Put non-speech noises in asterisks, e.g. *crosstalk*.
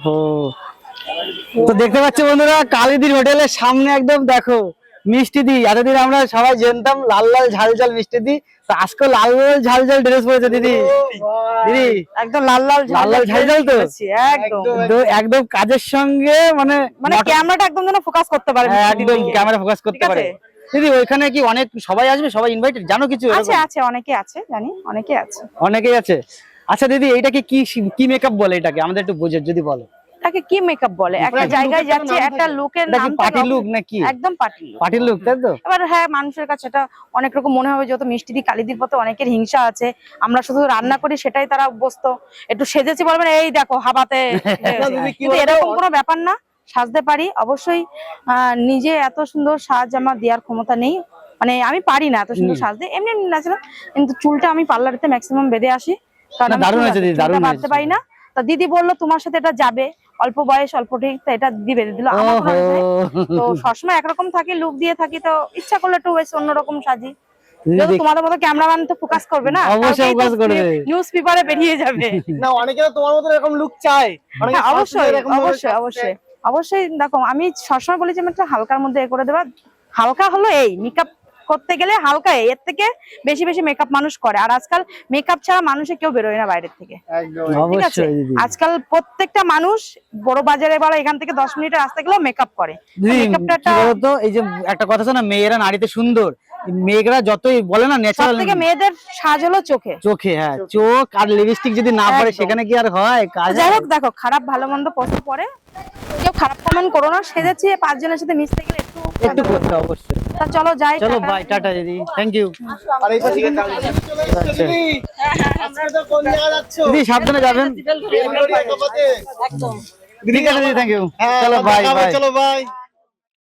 ওহো। তো দেখতে পাচ্ছি বন্ধুরা কালীদির হোটেলের সামনে একদম দেখো মিষ্টি দি। এতদিন আমরা সবাই জানতাম লাল লাল ঝাল ঝাল মিষ্টি দি। তো আজকে লাল লাল ঝাল ঝাল ড্রেস পরেছে দিদি। দিদি একদম লাল লাল লাল লাল ঝাল ঝাল তো? একদম। একদম কাজের সঙ্গে মানে মানে ক্যামেরাটা একদম যেন ফোকাস করতে পারে হ্যাঁ, একদম ক্যামেরা ফোকাস করতে পারে। দিদি ওইখানে কি অনেক সবাই আসবে? সবাই ইনভাইটেড জানো কিছু আছে আছে অনেকে আছে জানি অনেকে আছে। অনেকেই আছে। আচ্ছা দিদি এইটাকে কি কি মেকআপ বলে এটাকে? আমাদের একটু বোঝে যদি বলো। তাকে কি মেকআপ বলে? একটা জায়গায় যাচ্ছে একটা। লুকের নাম পার্টি লুক নাকি? একদম পার্টি লুক পার্টি লুক তাই তো? এবার হ্যাঁ মানুষের কাছে এটা অনেক রকম মনে হবে যত মিষ্টি দি কালিদির পথে অনেকের হিংসা আছে। আমরা শুধু রান্না করি সেটাই তারা অভ্যস্ত। একটু সেজেছি বলবেন এই দেখো হাবাতে। *laughs* কিন্তু এরকম কোনো ব্যাপার না সাজতে পারি। অবশ্যই আহ, নিজে এত সুন্দর সাজ আমার দেওয়ার ক্ষমতা নেই। মানে আমি পারি না এত সুন্দর সাজতে। এমনি ন্যাচারাল কিন্তু চুলটা আমি পার্লারেতে ম্যাক্সিমাম বেঁধে আসি। দারুণ হয়েছে দিদি, দারুণ বাঁধতে পারি না। তা দিদি বলল তোমার সাথে এটা যাবে। অল্প বয়স অল্প ঠিক এটা দিল নেই। তো সবসময় একরকম থাকি লুক দিয়ে থাকি তো ইচ্ছা করলে একটু বেশ অন্যরকম সাজি। তোমাদের মতো ক্যামেরাম্যান তো ফোকাস করবে না অবশ্যই focus করবে। নিউজ পেপারে বেরিয়ে যাবে। না অনেকে তো তোমার মতো এরকম লুক চায়। হ্যাঁ, অবশ্যই অবশ্যই অবশ্যই। অবশ্যই দেখো আমি সবসময় বলি যে একটা হালকার মধ্যে এ করে দেবা। হালকা হলো এই মেকআপ করতে গেলে হালকা এর থেকে বেশি বেশি মেকআপ মানুষ করে। আর আজকাল মেকআপ ছাড়া মানুষে কেউ বেরোয় না বাইরের থেকে। ঠিক আছে? আজকাল প্রত্যেকটা মানুষ বড় বাজারে বা এখান থেকে দশ মিনিটের রাস্তা গেলেও মেকআপ করে। মেকআপটা এই যে একটা কথা আছে না মেয়েরা নারীতে সুন্দর। মেয়েরা যতই বলে না ন্যাচারাল থেকে মেয়েদের সাজ হলো চোখে। চোখে হ্যাঁ চোখ আর লিপস্টিক যদি না পরে সেখানে কি আর হয়? কাজ যাই হোক দেখো খারাপ ভালো মন্দ প্রশ্ন পরে কেউ খারাপ কমেন্ট করো না সেজেছি পাঁচজনের সাথে মিশতে গেলে একটু একটু করতে অবশ্যই। তা চলো যাই চলো বাই টাটা দিদি। থ্যাংক ইউ আর এই পাশে চলে এসেছ দিদি আজকে তো কোন জায়গা যাচ্ছ। দিদি সাবধানে যাবেন। ঠিক আছে দিদি থ্যাংক ইউ হ্যাঁ চলো বাই বাই চলো বাই